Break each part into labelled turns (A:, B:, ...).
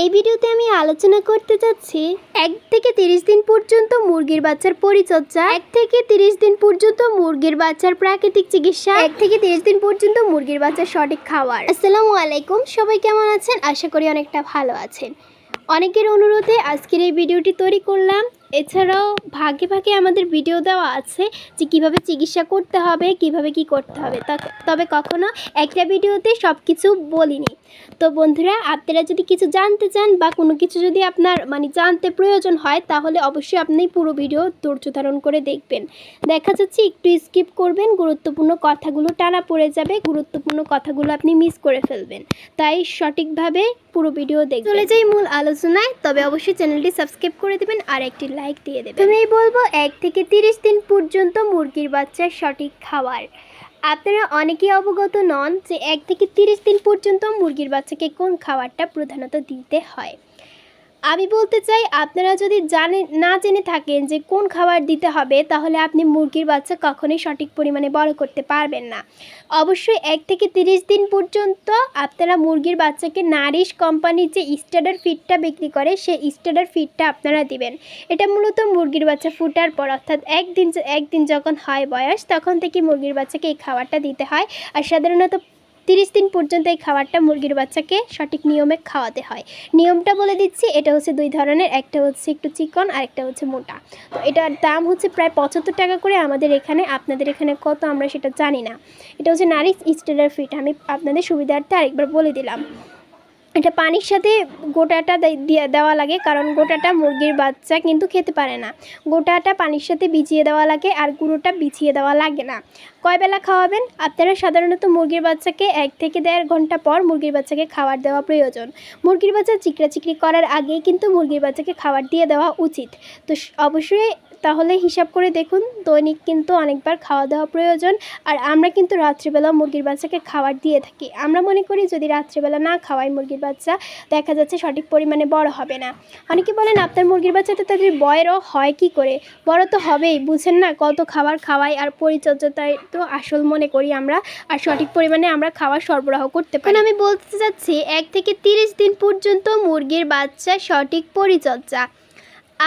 A: এই ভিডিওতে আমি আলোচনা করতে যাচ্ছি এক থেকে তিরিশ দিন পর্যন্ত মুরগির বাচ্চার পরিচর্যা, এক থেকে তিরিশ দিন পর্যন্ত মুরগির বাচ্চার প্রাকৃতিক চিকিৎসা, এক থেকে তিরিশ দিন পর্যন্ত মুরগির বাচ্চার সঠিক খাবার আসসালামু আলাইকুম, সবাই কেমন আছেন? আশা করি অনেকটা ভালো আছেন। অনেকের অনুরোধে আজকের এই ভিডিওটি তৈরি করলাম। এছাড়াও ভাগে ভাগে আমাদের ভিডিও দেওয়া আছে যে কীভাবে চিকিৎসা করতে হবে, কীভাবে কি করতে হবে। তবে কখনো একটা ভিডিওতে সব কিছু বলিনি। তো বন্ধুরা, আপনারা যদি কিছু জানতে চান বা কোনো কিছু যদি আপনার মানে জানতে প্রয়োজন হয়, তাহলে অবশ্যই আপনি পুরো ভিডিও ধৈর্য ধারণ করে দেখবেন। দেখা যাচ্ছে একটু স্কিপ করবেন, গুরুত্বপূর্ণ কথাগুলো টানা পড়ে যাবে, গুরুত্বপূর্ণ কথাগুলো আপনি মিস করে ফেলবেন। তাই সঠিকভাবে পুরো ভিডিও দেখবেন। চলে যাই মূল আলোচনায়, তবে অবশ্যই চ্যানেলটি সাবস্ক্রাইব করে দেবেন আর একটি লাইক দিয়ে দেবে আমি বলব, এক থেকে তিরিশ দিন পর্যন্ত মুরগির বাচ্চার সঠিক খাবার। আপনারা অনেকেই অবগত নন যে এক থেকে তিরিশ দিন পর্যন্ত মুরগির বাচ্চাকে কোন খাবারটা প্রধানত দিতে হয়। আমি বলতে চাই, আপনারা যদি জানেন না জেনে থাকেন যে কোন খাবার দিতে হবে, তাহলে আপনি মুরগির বাচ্চা কখনোই সঠিক পরিমাণে বড় করতে পারবেন না। অবশ্যই এক থেকে তিরিশ দিন পর্যন্ত আপনারা মুরগির বাচ্চাকে নারিশ কোম্পানির যে স্টাডার ফিডটা বিক্রি করে, সেই স্টাডার ফিডটা আপনারা দিবেন। এটা মূলত মুরগির বাচ্চা ফুটার পর, অর্থাৎ একদিন একদিন যখন হয় বয়স, তখন থেকে মুরগির বাচ্চাকে এই খাবারটা দিতে হয়। আর সাধারণত তিরিশ দিন পর্যন্ত এই খাবারটা মুরগির বাচ্চাকে সঠিক নিয়মে খাওয়াতে হয়। নিয়মটা বলে দিচ্ছি, এটা হচ্ছে দুই ধরনের, একটা হচ্ছে একটু চিকন আর একটা হচ্ছে মোটা। তো এটার দাম হচ্ছে প্রায় পঁচাত্তর টাকা করে, আমাদের এখানে, আপনাদের এখানে কত আমরা সেটা জানি না। এটা হচ্ছে নারিশ স্টেলার ফিট, আমি আপনাদের সুবিধার্থে আরেকবার বলে দিলাম। এটা পানির সাথে গোটাটা দিয়ে দেওয়া লাগে, কারণ গোটাটা মুরগির বাচ্চা কিন্তু খেতে পারে না। গোটাটা পানির সাথে ভিজিয়ে দেওয়া লাগে আর গুঁড়োটা বিছিয়ে দেওয়া লাগে না। কয় বেলা খাওয়াবেন? আপনারা সাধারণত মুরগির বাচ্চাকে এক থেকে দেড় ঘণ্টা পর মুরগির বাচ্চাকে খাবার দেওয়া প্রয়োজন। মুরগির বাচ্চা চিকরি করার আগেই কিন্তু মুরগির বাচ্চাকে খাবার দিয়ে দেওয়া উচিত। তো অবশ্যই তাহলে হিসাব করে দেখুন, দৈনিক কিন্তু অনেকবার খাওয়া দাওয়া প্রয়োজন আর আমরা কিন্তু রাত্রিবেলা মুরগির বাচ্চাকে খাবার দিয়ে থাকি। আমরা মনে করি যদি রাত্রিবেলা না খাওয়াই মুরগির বাচ্চা, দেখা যাচ্ছে সঠিক পরিমাণে বড় হবে না। অনেকে বলেন, আপনার মুরগির বাচ্চা তো তাদের বয়েরও হয় কি করে? বড় তো হবেই, বুঝেন না কত খাবার খাওয়াই আর পরিচর্যাটাই তো আসল মনে করি আমরা আর সঠিক পরিমাণে আমরা খাবার সরবরাহ করতে পারি। আমি বলতে চাচ্ছি, এক থেকে তিরিশ দিন পর্যন্ত মুরগির বাচ্চা সঠিক পরিচর্যা।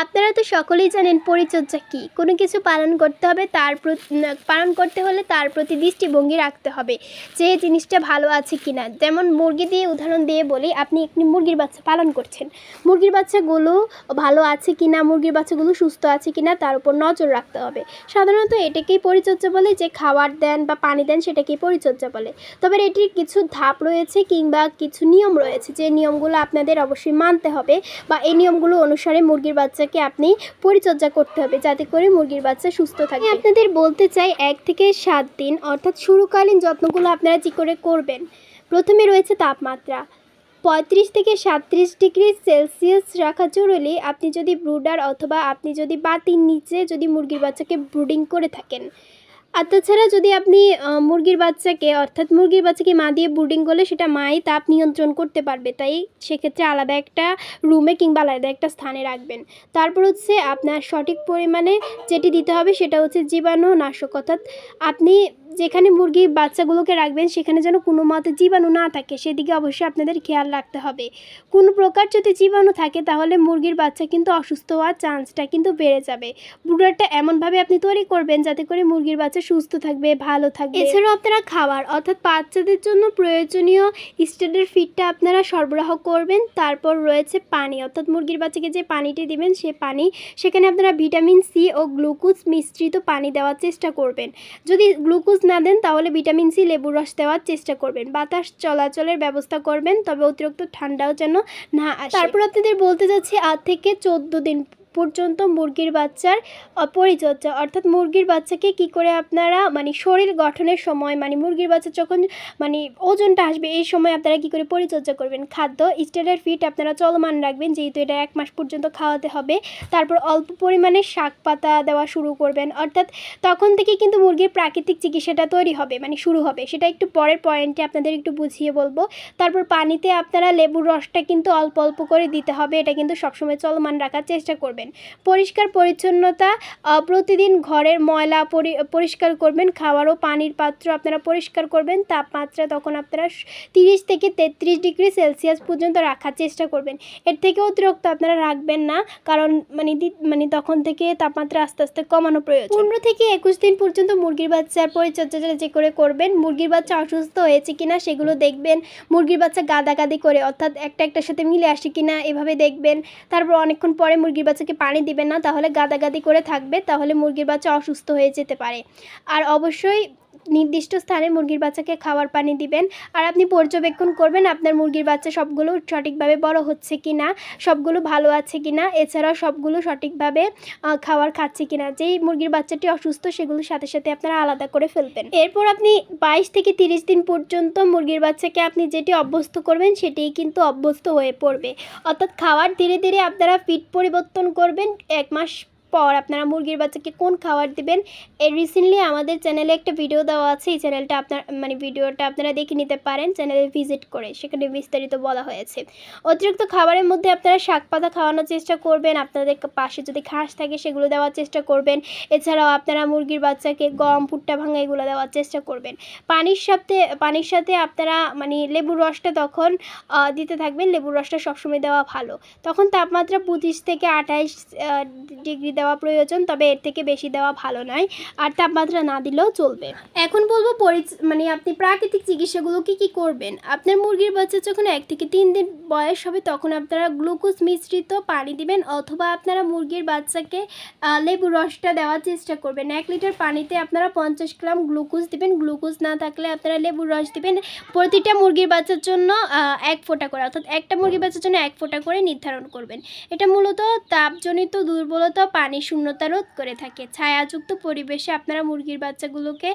A: আপনারা তো সকলেই জানেন পরিচর্যা কী। কোনো কিছু পালন করতে হবে, তার পালন করতে হলে তার প্রতি দৃষ্টিভঙ্গি রাখতে হবে যে জিনিসটা ভালো আছে কি না যেমন মুরগি দিয়ে উদাহরণ দিয়ে বলি, আপনি একটি মুরগির বাচ্চা পালন করছেন। মুরগির বাচ্চাগুলো ভালো আছে কি না মুরগির বাচ্চাগুলো সুস্থ আছে কি না তার উপর নজর রাখতে হবে। সাধারণত এটাকেই পরিচর্যা বলে যে খাবার দেন বা পানি দেন সেটাকেই পরিচর্যা বলে। তবে এটির কিছু ধাপ রয়েছে কিংবা কিছু নিয়ম রয়েছে। যে নিয়মগুলো আপনাদের অবশ্যই মানতে হবে বা এই নিয়মগুলো অনুসারে মুরগির বাচ্চাকে আপনি পরিচর্যা করতে হবে যাতে করে মুরগির বাচ্চা সুস্থ থাকে। আপনাদের বলতে চাই, এক থেকে সাত দিন, অর্থাৎ শুরুকালীন যত্নগুলো আপনারা কী করে করবেন? প্রথমে রয়েছে তাপমাত্রা। পঁয়ত্রিশ থেকে সাঁত্রিশ ডিগ্রি সেলসিয়াস রাখা জরুরি। আপনি যদি ব্রুডার অথবা আপনি যদি বাতির নিচে যদি মুরগির বাচ্চাকে ব্রুডিং করে থাকেন আর তাছাড়া যদি আপনি মুরগির বাচ্চাকে, অর্থাৎ মুরগির বাচ্চাকে মা দিয়ে ব্রুডিং করলে সেটা মাই তাপ নিয়ন্ত্রণ করতে পারবে। তাই সেক্ষেত্রে আলাদা একটা রুমে কিংবা আলাদা একটা স্থানে রাখবেন। তারপর হচ্ছে আপনার সঠিক পরিমাণে যেটি দিতে হবে সেটা হচ্ছে জীবাণু নাশক অর্থাৎ আপনি যেখানে মুরগির বাচ্চাগুলোকে রাখবেন, সেখানে যেন কোনো মতে জীবাণু না থাকে। সেদিকে অবশ্যই আপনাদের খেয়াল রাখতে হবে। কোনো প্রকার যদি জীবাণু থাকে, তাহলে মুরগির বাচ্চা কিন্তু অসুস্থ হওয়ার চান্সটা কিন্তু বেড়ে যাবে। ব্রুডারটা এমনভাবে আপনি তৈরি করবেন, যাতে করে মুরগির বাচ্চা সুস্থ থাকবে, ভালো থাকবে। এছাড়াও আপনারা খাবার, অর্থাৎ বাচ্চাদের জন্য প্রয়োজনীয় স্টেডের ফিডটা আপনারা সরবরাহ করবেন। তারপর রয়েছে পানি, অর্থাৎ মুরগির বাচ্চাকে যে পানিটি দিবেন, সে পানি, সেখানে আপনারা ভিটামিন সি ও গ্লুকোজ মিশ্রিত পানি দেওয়ার চেষ্টা করবেন। যদি গ্লুকোজ না দেন, তাহলে ভিটামিন সি, লেবুর রস দেওয়ার চেষ্টা করবেন। বাতাস চলাচলের ব্যবস্থা করবেন, তবে অতিরিক্ত ঠান্ডাও যেন না আসে। তারপর আপনাদের বলতে যাচ্ছি, আজ থেকে চোদ্দ দিন পর্যন্ত মুরগির বাচ্চার পরিচর্যা অর্থাৎ মুরগির বাচ্চাকে কি করে আপনারা মানে শরীর গঠনের সময় মানে মুরগির বাচ্চা যখন মানে ওজনটা আসবে, এই সময় আপনারা কি করে পরিচর্যা করবেন? খাদ্য স্টেডার ফিট আপনারা চলমান রাখবেন, যেহেতু এটা এক মাস পর্যন্ত খাওয়াতে হবে। তারপর অল্প পরিমাণে শাক পাতা দেওয়া শুরু করবেন। অর্থাৎ তখন থেকে কিন্তু মুরগির প্রাকৃতিক চিকিৎসাটা তৈরি হবে মানে শুরু হবে। সেটা একটু পরের পয়েন্টে আপনাদের একটু বুঝিয়ে বলব। তারপর পানিতে আপনারা লেবুর রসটা কিন্তু অল্প অল্প করে দিতে হবে। এটা কিন্তু সবসময় চলমান রাখার চেষ্টা করবেন। করবেন। পরিষ্কার পরিচ্ছন্নতা প্রতিদিন ঘরের ময়লা পরিষ্কার করবেন, খাওয়ার ও পানির পাত্র আপনারা পরিষ্কার করবেন, তাপমাত্রা তখন আপনারা তিরিশ থেকে তেত্রিশ ডিগ্রি সেলসিয়াস পর্যন্ত রাখার চেষ্টা করবেন। এর থেকে অতিরিক্ত আপনারা রাখবেন না, কারণ মানে মানে তখন থেকে তাপমাত্রা আস্তে আস্তে কমানো প্রয়োজন। পনেরো থেকে একুশ দিন পর্যন্ত মুরগির বাচ্চার পরিচর্যাটা যে করে করবেন, মুরগির বাচ্চা অসুস্থ হয়েছে কিনা সেগুলো দেখবেন, মুরগির বাচ্চা গাদাগাদি করে, অর্থাৎ একটা একটার সাথে মিলে আসে কিনা এভাবে দেখবেন, তারপর অনেকক্ষণ পরে মুরগির বাচ্চাকে পানি দিবেন না, তাহলে গাদাগাদি করে থাকবে, তাহলে মুরগির বাচ্চা অসুস্থ হয়ে যেতে পারে। আর অবশ্যই নির্দিষ্ট স্থানে মুরগির বাচ্চাকে খাওয়ার পানি দিবেন। আর আপনি পর্যবেক্ষণ করবেন আপনার মুরগির বাচ্চা সবগুলো সঠিকভাবে বড় হচ্ছে কি না সবগুলো ভালো আছে কি না এছাড়াও সবগুলো সঠিকভাবে খাওয়ার খাচ্ছে কি না যেই মুরগির বাচ্চাটি অসুস্থ, সেগুলোর সাথে সাথে আপনারা আলাদা করে ফেলবেন। এরপর আপনি বাইশ থেকে তিরিশ দিন পর্যন্ত মুরগির বাচ্চাকে আপনি যেটি অভ্যস্ত করবেন, সেটিই কিন্তু অভ্যস্ত হয়ে পড়বে। অর্থাৎ খাবার ধীরে ধীরে আপনারা ফিট পরিবর্তন করবেন, এক মাস পর আপনারা মুরগির বাচ্চাকে কোন খাবার দিবেন? এই রিসেন্টলি আমাদের চ্যানেলে একটা ভিডিও দেওয়া আছে। এই চ্যানেলটা আপনার মানে ভিডিওটা আপনারা দেখে নিতে পারেন চ্যানেলে ভিজিট করে। সেখানে বিস্তারিত বলা হয়েছে। অতিরিক্ত খাবারের মধ্যে আপনারা শাক পাতা খাওয়ানোর চেষ্টা করবেন। আপনাদের পাশে যদি ঘাস থাকে, সেগুলো দেওয়ার চেষ্টা করবেন। এছাড়াও আপনারা মুরগির বাচ্চাকে গম, ভুট্টা ভাঙা, এগুলো দেওয়ার চেষ্টা করবেন। পানির সাথে পানির সাথে আপনারা মানে লেবুর রসটা তখন দিতে থাকবেন। লেবুর রসটা সবসময় দেওয়া ভালো। তখন তাপমাত্রা পঁচিশ থেকে আঠাইশ ডিগ্রি দেওয়া প্রয়োজন, তবে এর থেকে বেশি দেওয়া ভালো নয়। আর তাপমাত্রা না দিলেও চলবে। এখন বলব মানে আপনি প্রাকৃতিক চিকিৎসাগুলো কি কি করবেন? আপনার মুরগির বাচ্চা যখন এক থেকে তিন দিন বয়স হবে, তখন আপনারা গ্লুকোজ মিশ্রিত পানি দিবেন, অথবা আপনারা মুরগির বাচ্চাকে লেবু রসটা দেওয়ার চেষ্টা করবেন। এক লিটার পানিতে আপনারা পঞ্চাশ গ্রাম গ্লুকোজ দিবেন। গ্লুকোজ না থাকলে আপনারা লেবুর রস দিবেন। প্রতিটা মুরগির বাচ্চার জন্য এক ফোঁটা করে, অর্থাৎ একটা মুরগির বাচ্চার জন্য এক ফোঁটা করে নির্ধারণ করবেন। এটা মূলত তাপজনিত দুর্বলতা পানি শূন্যতা রোধ করে থাকে। ছায়াযুক্ত পরিবেশে আপনারা মুরগির বাচ্চাগুলোকে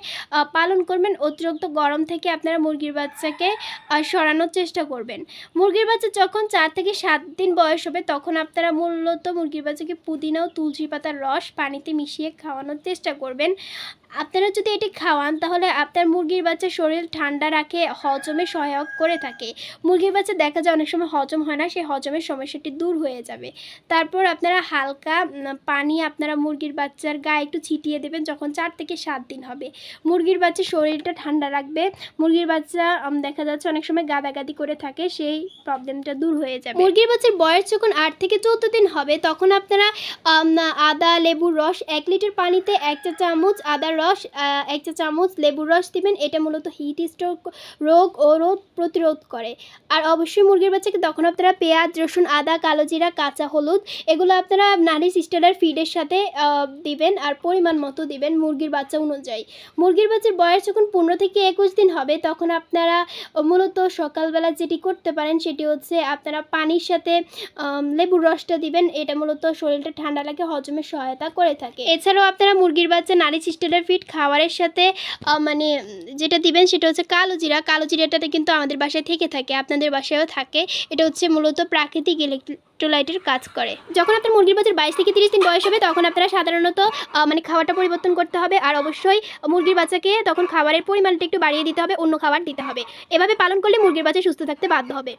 A: পালন করবেন। অতিরিক্ত গরম থেকে আপনারা মুরগির বাচ্চাকে সরানোর চেষ্টা করবেন। মুরগির বাচ্চা যখন চার থেকে সাত দিন বয়স হবে, তখন আপনারা মূলত মুরগির বাচ্চাকে পুদিনা ও তুলসী পাতার রস পানিতে মিশিয়ে খাওয়ানোর চেষ্টা করবেন। আপনারা যদি এটি খাওয়ান, তাহলে আপনার মুরগির বাচ্চা শরীর ঠান্ডা রাখে, হজমে সহায়ক করে থাকে। মুরগির বাচ্চা দেখা যায় অনেক সময় হজম হয় না, সেই হজমের সমস্যাটি দূর হয়ে যাবে। তারপর আপনারা হালকা পানি আপনারা মুরগির বাচ্চার গায়ে একটু ছিটিয়ে দেবেন, যখন চার থেকে সাত দিন হবে। মুরগির বাচ্চা শরীরটা ঠান্ডা রাখবে, মুরগির বাচ্চা দেখা যাচ্ছে অনেক সময় গাদাগাদি করে থাকে, সেই প্রবলেমটা দূর হয়ে যাবে। মুরগির বাচ্চার বয়স যখন আট থেকে চৌদ্দ দিন হবে, তখন আপনারা আদা, লেবুর রস এক লিটার পানিতে এক চা চামচ আদার রস এক চা চামচ লেবুর রস দিবেন। এটা মূলত হিট স্ট্রোক রোগ ও রোগ প্রতিরোধ করে। আর অবশ্যই মুরগির বাচ্চাকে তখন আপনারা পেঁয়াজ, রসুন, আদা, কালো জিরা, কাঁচা হলুদ, এগুলো আপনারা নারী সিস্টারের ফিডের সাথে দিবেন আর পরিমাণ মতো দিবেন মুরগির বাচ্চা অনুযায়ী। মুরগির বাচ্চার বয়স যখন পনেরো থেকে একুশ দিন হবে, তখন আপনারা মূলত সকালবেলা যেটি করতে পারেন সেটি হচ্ছে আপনারা পানির সাথে লেবুর রসটা দিবেন। এটা মূলত শরীরটা ঠান্ডা লাগে, হজমে সহায়তা করে থাকে। এছাড়াও আপনারা মুরগির বাচ্চা নারী সিস্টেলের ফিট খাবারের সাথে মানে যেটা দিবেন সেটা হচ্ছে কালো জিরা। কালো জিরাটাতে কিন্তু আমাদের বাসায় থেকে থাকে, আপনাদের বাসায়ও থাকে। এটা হচ্ছে মূলত প্রাকৃতিক ইলেকট্রোলাইটের কাজ করে। যখন আপনার মুরগির বাচ্চার বাইশ থেকে তিরিশ দিন বয়স হবে, তখন আপনারা সাধারণত মানে খাবারটা পরিবর্তন করতে হবে। আর অবশ্যই মুরগির বাচ্চাকে তখন খাবারের পরিমাণটা একটু বাড়িয়ে দিতে হবে, অন্য খাবার দিতে হবে। এভাবে পালন করলে মুরগির বাচ্চা সুস্থ থাকতে বাধ্য হবে।